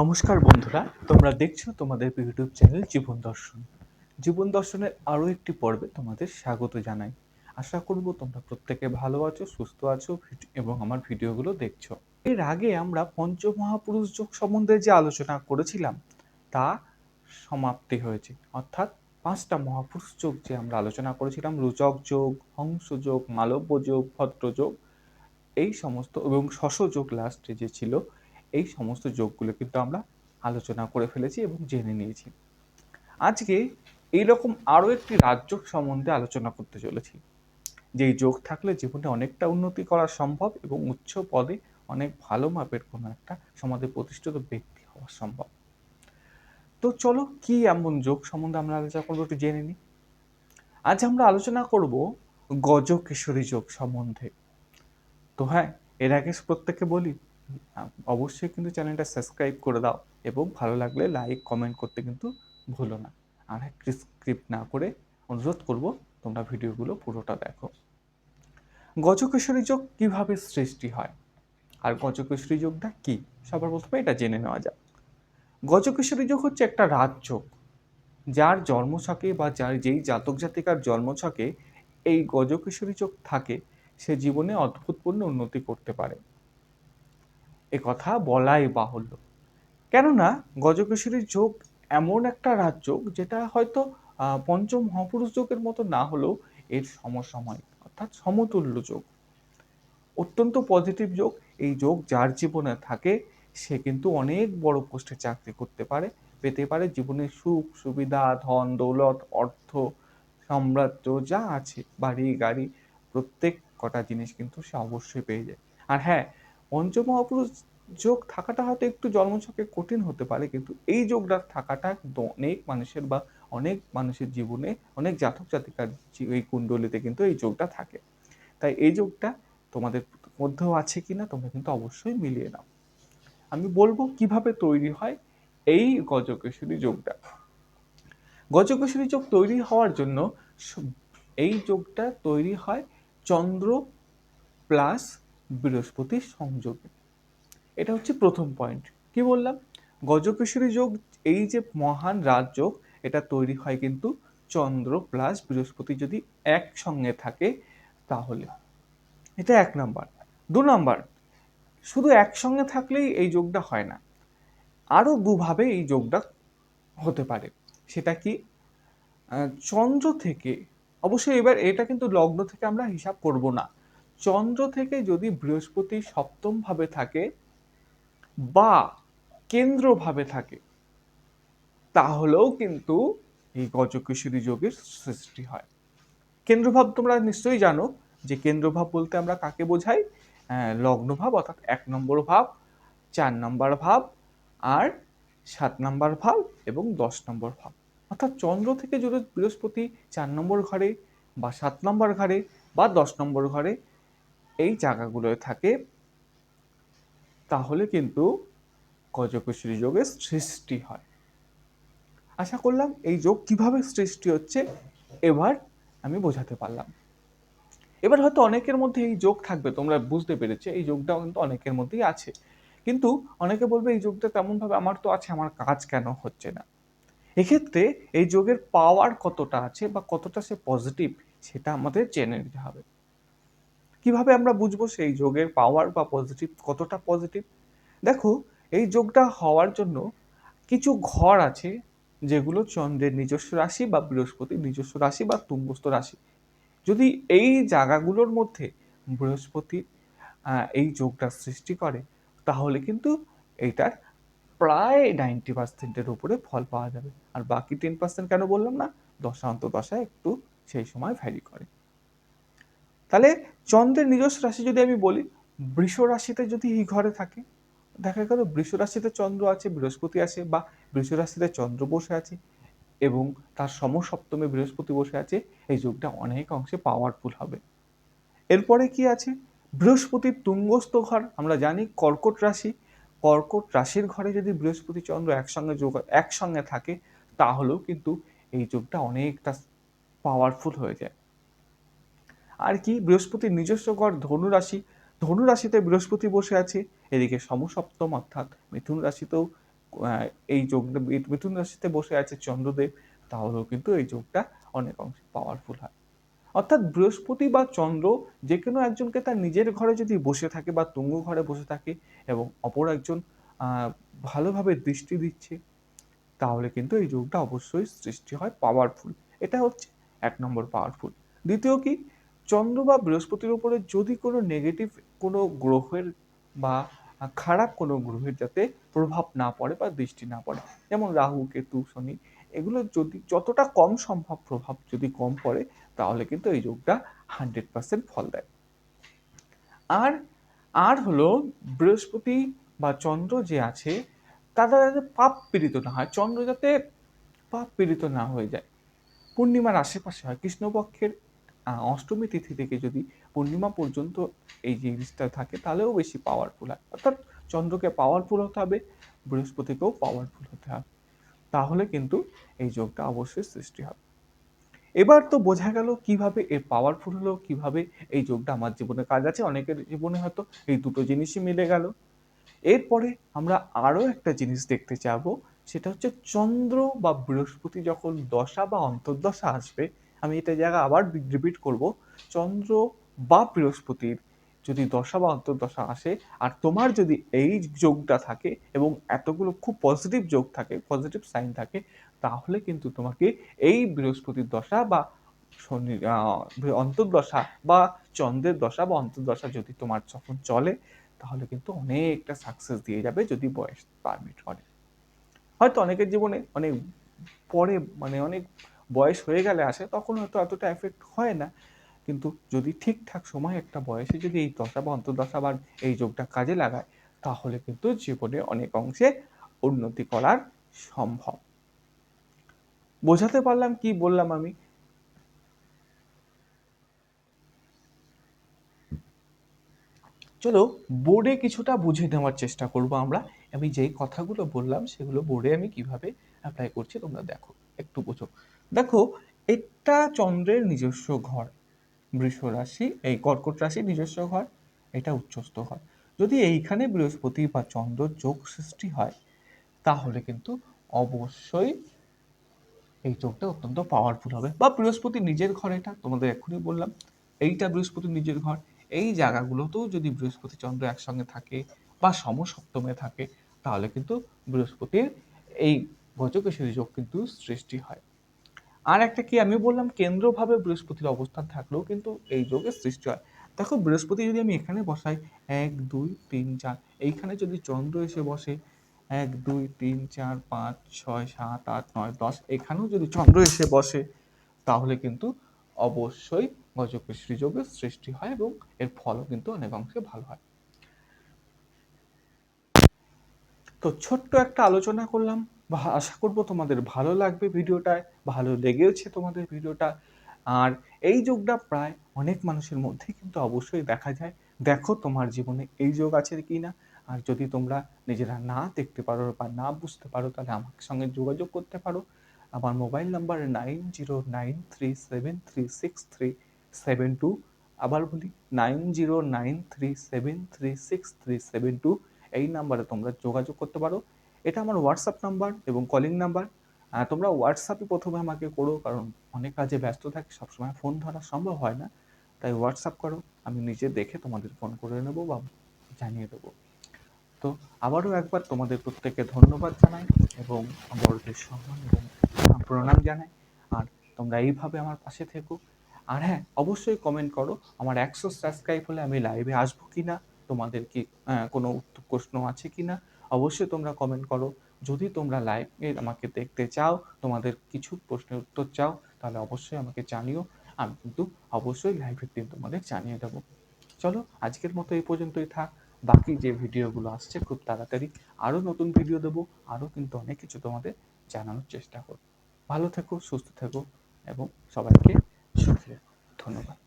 নমস্কার বন্ধুরা, তোমরা দেখছ তোমাদের ইউটিউব চ্যানেল জীবন দর্শন। জীবন দর্শনের আরও একটি পর্বে তোমাদের স্বাগত জানাই। আশা করব তোমরা প্রত্যেকে ভালো আছো, সুস্থ আছো এবং আমার ভিডিওগুলো দেখছ। এর আগে আমরা পঞ্চমহাপুরুষ যোগ সম্বন্ধে যে আলোচনা করেছিলাম, তা সমাপ্তি হয়েছে। অর্থাৎ পাঁচটা মহাপুরুষ যোগ যে আমরা আলোচনা করেছিলাম, রুচক যোগ, হংস যোগ, মালব্য যোগ, ভদ্র যোগ, এই সমস্ত এবং শশ যোগ লাস্টে যে ছিল এই সমস্ত যোগগুলো কিন্তু আমরা আলোচনা করে ফেলেছি এবং জেনে নিয়েছি। আজকে এইরকম আরও একটি রাজযোগ সম্বন্ধে আলোচনা করতে চলেছি। যেই যোগ থাকলে জীবনে অনেকটা উন্নতি করা সম্ভব এবং উচ্চ পদে অনেক ভালো মাপের কোনো একটা সমাজে প্রতিষ্ঠিত ব্যক্তি হওয়া সম্ভব। তো চলো কি এমন যোগ সম্বন্ধে আমরা আলোচনা করব একটু জেনে নিই। আজ আমরা আলোচনা করব গজকেশরী যোগ সম্বন্ধে। তো হ্যাঁ এর আগে প্রত্যেককে বলি অবশ্যই কিন্তু চ্যানেলটা সাবস্ক্রাইব করে দাও এবং ভালো লাগলে লাইক, কমেন্ট করতে কিন্তু ভুলো না। আর স্ক্রিপ্ট না করে অনুরোধ করব তোমরা ভিডিওগুলো পুরোটা দেখো। গজকেশরী যোগ কীভাবে সৃষ্টি হয়? আর গজকেশরী যোগটা কি? সবার প্রথমে এটা জেনে নেওয়া যাক। গজকেশরী যোগ হচ্ছে একটা রাজযোগ যার জন্মছকে বা যার যেই জাতক জাতিকার জন্মছকে এই গজকেশরী যোগ থাকে, সে জীবনে অদ্ভুতপূর্ণ উন্নতি করতে পারে। কথা বলাই বাহুল্য। কেননা গজকেশরী যোগ এমন একটা রাজযোগ যেটা হয়তো পঞ্চম মহাপুরুষ যোগের মতো না হলেও এর সমসাময়িক, অর্থাৎ সমতুল্য যোগ। অত্যন্ত পজিটিভ যোগ, এই যোগ যার জীবনে থাকে, সে কিন্তু অনেক বড় পোস্টে চাকরি করতে পারে, পেতে পারে জীবনের সুখ, সুবিধা, ধন, দৌলত, অর্থ, সাম্রাজ্য, যা আছে, বাড়ি, গাড়ি, প্রত্যেক কটা জিনিস কিন্তু সে অবশ্যই পেয়ে যায়। আর হ্যাঁ পঞ্চমহাপুরুষ যোগ থাকাটা হয়তো একটু জন্মছকে কঠিন হতে পারে, কিন্তু এই যোগটা থাকাটা অনেক মানুষের বা অনেক মানুষের জীবনে, অনেক জাতক জাতিকার এই কুণ্ডলিতে কিন্তু এই যোগটা থাকে। তাই এই যোগটা তোমাদের মধ্যেও আছে কিনা তোমরা কিন্তু অবশ্যই মিলিয়ে নাও। আমি বলব কীভাবে তৈরি হয় এই গজকেশরী যোগটা। গজকেশরী যোগ তৈরি হওয়ার জন্য এই যোগটা তৈরি হয় চন্দ্র প্লাস বৃহস্পতির সংযোগে। এটা হচ্ছে প্রথম পয়েন্ট কি বললাম? গজকেশরী যোগ, এই যে মহান রাজযোগ, এটা তৈরি হয় কিন্তু চন্দ্র প্লাস বৃহস্পতি যদি একসঙ্গে থাকে, তাহলে। এটা এক নাম্বার। দু নাম্বার, শুধু একসঙ্গে থাকলেই এই যোগটা হয় না আরও দুভাবে এই যোগটা হতে পারে। সেটা কি? চন্দ্র থেকে, অবশ্যই এবার এটা কিন্তু লগ্ন থেকে আমরা হিসাব করব না। চন্দ্র থেকে যদি বৃহস্পতি সপ্তম ভাবে থাকে বা কেন্দ্রভাবে থাকে, তাহলেও কিন্তু এই গজকেশরী যোগের সৃষ্টি হয়। কেন্দ্রভাব তোমরা নিশ্চয়ই জানো যে কেন্দ্রভাব বলতে আমরা কাকে বোঝাই? লগ্নভাব অর্থাৎ এক নম্বর ভাব, চার নম্বর ভাব, আর সাত নম্বর ভাব এবং দশ নম্বর ভাব। অর্থাৎ চন্দ্র থেকে যদি বৃহস্পতি চার নম্বর ঘরে বা সাত নম্বর ঘরে বা দশ নম্বর ঘরে এই জায়গাগুলোয় থাকে, তাহলে কিন্তু গজকেশরী যোগের সৃষ্টি হয়। আশা করলাম এই যোগ কীভাবে সৃষ্টি হচ্ছে, এবার আমি বোঝাতে পারলাম। এবার হয়তো অনেকের মধ্যে এই যোগ থাকবে, তোমরা বুঝতে পেরেছ, এই যোগটাও কিন্তু অনেকের মধ্যেই আছে। কিন্তু অনেকে বলবে এই যোগটা তেমনভাবে আমার তো আছে, আমার কাজ কেন হচ্ছে না? এক্ষেত্রে এই যোগের পাওয়ার কতটা আছে বা কতটা সে পজিটিভ সেটা আমাদের জেনে নিতে হবে। কীভাবে আমরা বুঝব সেই যোগের পাওয়ার বা পজিটিভ কতটা পজিটিভ দেখো এই যোগটা হওয়ার জন্য কিছু ঘর আছে যেগুলো চন্দ্রের নিজস্ব রাশি বা বৃহস্পতির নিজস্ব রাশি বা তুঙ্গস্থ রাশি। যদি এই জায়গাগুলোর মধ্যে বৃহস্পতির আহ, এই যোগটা সৃষ্টি করে তাহলে কিন্তু এইটার প্রায় নাইনটি পার্সেন্টের উপরে ফল পাওয়া যাবে। আর বাকি টেন পার্সেন্ট কেন বললাম না? দশান্ত দশায় একটু সেই সময় ভ্যারি করে। তাহলে চন্দ্রের নিজস্ব রাশি যদি আমি বলি, বৃষ রাশিতে যদি এই ঘরে থাকে, দেখা গেল বৃষ রাশিতে চন্দ্র আছে, বৃহস্পতি আছে বা বৃষ রাশিতে চন্দ্র বসে আছে এবং তার সমসপ্তমে বৃহস্পতি বসে আছে, এই যোগটা অনেক অংশে পাওয়ারফুল হবে। এরপরে কি আছে? বৃহস্পতির তুঙ্গস্থ ঘর, আমরা জানি কর্কট রাশি। কর্কট রাশির ঘরে যদি বৃহস্পতি, চন্দ্র একসঙ্গে যোগ, একসঙ্গে থাকে, তাহলেও কিন্তু এই যোগটা অনেকটা পাওয়ারফুল হয়ে যায়। আর কি, বৃহস্পতির নিজস্ব ঘর ধনুরাশি। ধনুরাশিতে বৃহস্পতি বসে আছে, এদিকে সমসপ্তম অর্থাৎ মিথুন রাশিতেও এই যোগ, মিথুন রাশিতে বসে আছে চন্দ্রদেব, তাহলেও কিন্তু এই যোগটা অনেক অংশে পাওয়ারফুল হয়। অর্থাৎ বৃহস্পতি বা চন্দ্র যে কোনো একজনকে তার নিজের ঘরে যদি বসে থাকে বা তুঙ্গ ঘরে বসে থাকে এবং অপর একজন ভালোভাবে দৃষ্টি দিচ্ছে, তাহলে কিন্তু এই যোগটা অবশ্যই সৃষ্টি হয় পাওয়ারফুল এটা হচ্ছে এক নম্বর পাওয়ারফুল দ্বিতীয় কি? চন্দ্র বা বৃহস্পতির উপরে যদি কোনো নেগেটিভ কোনো গ্রহের বা খারাপ কোনো গ্রহের যাতে প্রভাব না পড়ে বা দৃষ্টি না পড়ে, যেমন রাহু, কেতু, শনি, এগুলো যদি যতটা কম সম্ভব প্রভাব যদি কম পড়ে, তাহলে কিন্তু এই যোগটা হান্ড্রেড পার্সেন্ট ফল দেয়। আর আর হলো বৃহস্পতি বা চন্দ্র যে আছে, তারা যাতে পাপ পীড়িত না হয়, চন্দ্র যাতে পাপ পীড়িত না হয়ে যায়, পূর্ণিমার আশেপাশে হয়, কৃষ্ণপক্ষের অষ্টমী তিথি থেকে যদি পূর্ণিমা পর্যন্ত এই জিনিসটা থাকে, তাহলেও বেশি পাওয়ারফুল হয়। অর্থাৎ চন্দ্রকে পাওয়ারফুল হতে হবে, বৃহস্পতিকেও পাওয়ারফুল হতে হবে। তাহলে কিন্তু এই যোগটা অবশ্যই সৃষ্টি হবে। এবার তো বোঝা গেল কীভাবে এর পাওয়ারফুল হলো, কীভাবে এই যোগটা আমার জীবনে কাজ আছে। অনেকের জীবনে হয়তো এই দুটো জিনিসই মিলে গেল। এরপরে আমরা আরও একটা জিনিস দেখতে চাবো, সেটা হচ্ছে চন্দ্র বা বৃহস্পতি যখন দশা বা অন্তর্দশা আসবে আমি এটা জায়গা আবার রিপিট করব। চন্দ্র বা বৃহস্পতির যদি দশা বা অন্তর্দশা আসে, আর তোমার যদি এই যোগটা থাকে এবং এতগুলো খুব পজিটিভ যোগ থাকে পজিটিভ সাইন থাকে, তাহলে কিন্তু তোমাকে এই বৃহস্পতির দশা বা শনি অন্তর্দশা বা চন্দ্রের দশা বা অন্তর্দশা যদি তোমার যখন চলে, তাহলে কিন্তু অনেকটা সাকসেস দিয়ে যাবে যদি বয়স পারমিট করে। হয়তো অনেকের জীবনে অনেক পরে মানে অনেক বয়স হয়ে গেলে আসে, তখন হয়তো এতটা এফেক্ট হয় না। কিন্তু যদি ঠিকঠাক সময় একটা বয়সে যদি এই দশা বা অন্তর্দশা বা এই যোগটা কাজে লাগায়, তাহলে কিন্তু জীবনে অনেক অংশে উন্নতি করার সম্ভব। বোঝাতে পারলাম কি বললাম আমি? চলো বোর্ডে কিছুটা বুঝে নেওয়ার চেষ্টা করব আমরা। আমি যেই কথাগুলো বললাম, সেগুলো বোর্ডে আমি কীভাবে অ্যাপ্লাই করছি তোমরা দেখো। একটু বোঝো। দেখো, এটা চন্দ্রের নিজস্ব ঘর। বৃষ রাশি, এই কর্কট রাশির নিজস্ব ঘর, এটা উচ্চস্থ ঘর। যদি এইখানে বৃহস্পতি বা চন্দ্র যোগ সৃষ্টি হয়, তাহলে কিন্তু অবশ্যই এই যোগটা অত্যন্ত পাওয়ারফুল হবে। বা বৃহস্পতি নিজের ঘর এটা, তোমাদের এখনই বললাম, এইটা বৃহস্পতি নিজের ঘর। এই জায়গাগুলোতেও যদি বৃহস্পতি চন্দ্র একসঙ্গে থাকে বা সমসপ্তমে থাকে, তাহলে কিন্তু বৃহস্পতির এই গজকেশরী যোগ কিন্তু সৃষ্টি হয়। আর একটা কি আমি বললাম, কেন্দ্রভাবে বৃহস্পতির অবস্থান থাকলেও কিন্তু এই যোগের সৃষ্টি হয়। দেখো, বৃহস্পতি যদি আমি এখানে বসাই, এক, দুই, তিন, চার, এইখানে যদি চন্দ্র এসে বসে, এক, দুই, তিন, চার, পাঁচ, ছয়, সাত, আট, নয়, দশ, এখানেও যদি চন্দ্র এসে বসে, তাহলে কিন্তু অবশ্যই গজকেশরী যোগের সৃষ্টি হয় এবং এর ফলও কিন্তু অনেক অংশে ভালো হয়। তো ছোট্ট একটা আলোচনা করলাম আশা করব তোমাদের ভালো লাগবে ভিডিওটায়, ভালো লেগেওছে তোমাদের ভিডিওটা। আর এই যোগটা প্রায় অনেক মানুষের মধ্যে কিন্তু অবশ্যই দেখা যায়। দেখো তোমার জীবনে এই যোগ আছে কি না আর যদি তোমরা নিজেরা না দেখতে পারো বা না বুঝতে পারো, তাহলে আমার সঙ্গে যোগাযোগ করতে পারো। আমার mobile number nine zero nine three seven three six three seven two. আবার বলি, nine zero nine three seven three six three seven two. এই নাম্বারে তোমরা যোগাযোগ করতে পারো। এটা আমার হোয়াটসঅ্যাপ নাম্বার এবং কলিং নাম্বার তোমরা হোয়াটসঅ্যাপে প্রথমে আমাকে করো, কারণ অনেক কাজে ব্যস্ত থাকি, সবসময় ফোন ধরা সম্ভব হয় না। তাই হোয়াটসঅ্যাপ করো, আমি নিজে দেখে তোমাদের ফোন করে নেব বা জানিয়ে দেবো। তো আবারও একবার তোমাদের প্রত্যেককে ধন্যবাদ জানাই এবং বড়দের সম্মান এবং প্রণাম জানাই। আর তোমরা এইভাবে আমার পাশে থেকো। আর হ্যাঁ অবশ্যই কমেন্ট করো, আমার একশো সাবস্ক্রাইব হলে আমি লাইভে আসব কি না তোমাদের কি কোনো প্রশ্ন আছে কি না অবশ্যই তোমরা কমেন্ট করো। যদি তোমরা লাইভে আমাকে দেখতে চাও, তোমাদের কিছু প্রশ্নের উত্তর চাও, তাহলে অবশ্যই আমাকে জানিও। আমি কিন্তু অবশ্যই লাইভের দিন তোমাদের জানিয়ে দেবো। চলো, আজকের মতো এই পর্যন্তই থাক। বাকি যে ভিডিওগুলো আসছে, খুব তাড়াতাড়ি আরও নতুন ভিডিও দেবো। আরও কিন্তু অনেক কিছু তোমাদের জানানোর চেষ্টা করব। ভালো থেকো, সুস্থ থেকো, এবং সবাইকে সুখী। ধন্যবাদ।